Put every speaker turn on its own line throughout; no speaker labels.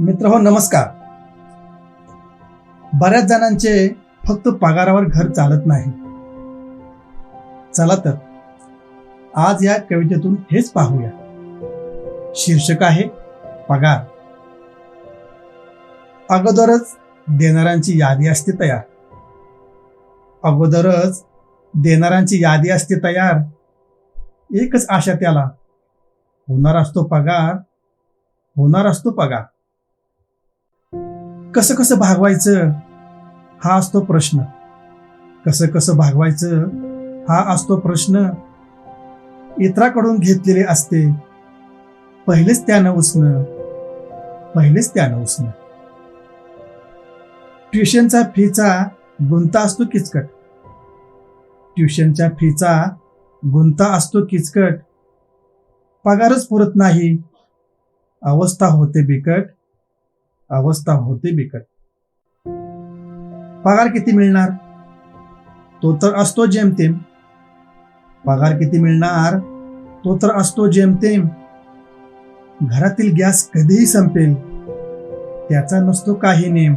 मित्र हो नमस्कार. बऱ्याच जणांचे फक्त पगारावर घर चालत नाही. चला तर आज या कवितेतून हेच पाहूया. शीर्षक आहे पगार. अगोदरच देणाऱ्यांची यादी असते तयार. अगोदरच देणाऱ्यांची यादी असते तयार. एकच आशा त्याला होणार असतो पगार होणार असतो पगार. कसं कसं भागवायचं? हा असतो प्रश्न. कसं कसं भागवायचं? हा असतो प्रश्न. इतराकडून घेतलेले असते. पहिलेच त्यानं उसणं. पहिलेच त्यानं उसणं. ट्युशनचा फीचा गुंता असतो किचकट. ट्युशनच्या फीचा गुंता असतो किचकट. पगारच पुरत नाही. अवस्था होते बिकट. अवस्था होते बिकट. पगार किती मिळणार? तो तर असतो जेमतेम. पगार किती मिळणार? तो तर असतो जेमतेम. घरातील गॅस कधीही संपेल. त्याचा नसतो काही नेम.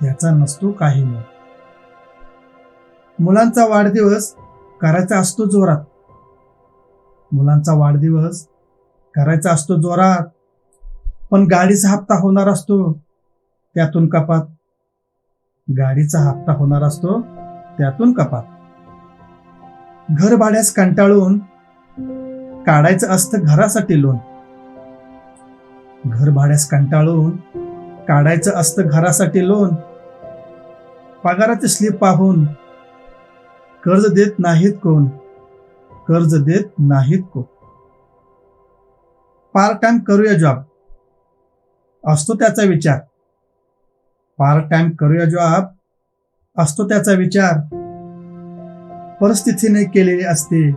त्याचा नसतो काही नेम. मुलांचा वाढदिवस करायचा असतो जोरात. मुलांचा वाढदिवस करायचा असतो जोरात. पण गाडीचा हप्ता होणार असतो. त्यातून कपात. गाडीचा हप्ता होणार असतो. त्यातून कपात. घर भाड्यास कंटाळून काढायचं असतं घरासाठी लोन. घर भाड्यास कंटाळून काढायचं असतं घरासाठी लोन. पगाराची स्लिप पाहून कर्ज देत नाहीत कोण? कर्ज देत नाहीत कोण? पार्ट टाइम करूया जॉब असतो त्याचा विचार. पार्ट टाइम करूया जॉब असतो त्याचा विचार. परिस्थितीने केलेले असते.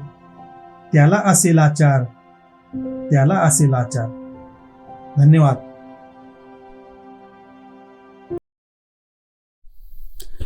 त्याला असेल आचार. त्याला असेल आचार. धन्यवाद.